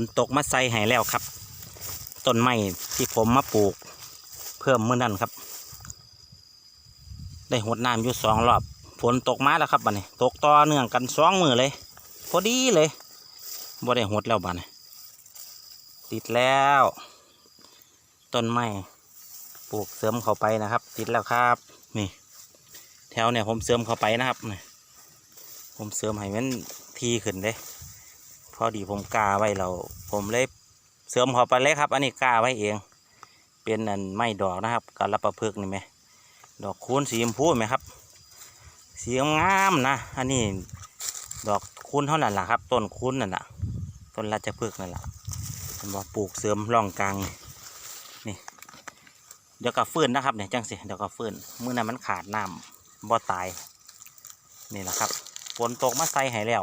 นตกมาใส่ให้แล้วครับต้นไม้ที่ผมมาปลูก เพิ่มเมื่อนั้นครับ ได้หดน้ำอยู่สองรอบฝนตกมาแล้วครับบัดนี้ ตกต่อเนื่องกันสองมือเลย พอดีเลยบ่ได้หดแล้วบัดนี้ติดแล้วต้นไม้ปลูกเสริมเข้าไปนะครับ ติดแล้วครับ นี่ แถวเนี่ยผมเสริมเข้าไปนะครับผมเสริมให้มันทีขึ้นเลย พอดีผมกาไว้เราผมเลยเสริมข้าไปเลยครับ อันนี้กาไว้เอง เป็นอันไม้ดอกนะครับกาลประพฤกนี่ไหมดอกคูณสีชมพูไหมครับสีงามนะ อันนี้ดอกคูณเท่านั้นแหละครับ ต้นคูณนั่นแหละต้นราชพฤกษ์นั่นแหละผมบอกปลูกเสริมร่องกลางนี่เดี๋ยวก็ฟื้นนะครับเนี่ยจังสิเดี๋ยวก็ฟื้นเมื้อนั้นมันขาดน้ำบ่ตายนี่แหละครับฝนตกมาใส่ให้แล้ว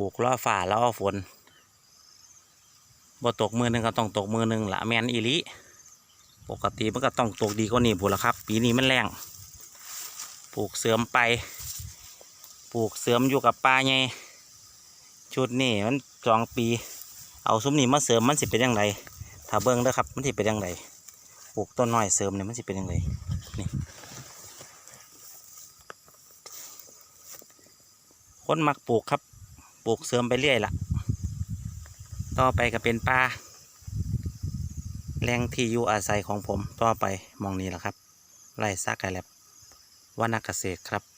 ปลูกล่อฝ่าล่อฝนบ่ตกมือหนึ่งก็ต้องตกมือหนึ่งละแมนอีลิปกติมันก็ต้องตกดีกว่านี้พูนละครับ ปีนี้มันแรงปลูกเสริมไปปลูกเสริมอยู่กับปลาไงชุดนี้มันสองปี เอาซุ้มนี้มาเสริมมันสิเป็นยังไงถ้าเบิ้งเด้อครับมันสิเป็นยังไงปลูกต้นน้อยเสริมเนี่ยมันสิเป็นยังไงนี่คนมักปลูกครับ ลูกเสริมไปเรื่อยละต่อไปก็เป็นปลาแรงที่อยู่อาศัยของผมต่อไปมองนี้แหละครับไร่ซากไก่แลบวานาเกษตรครับ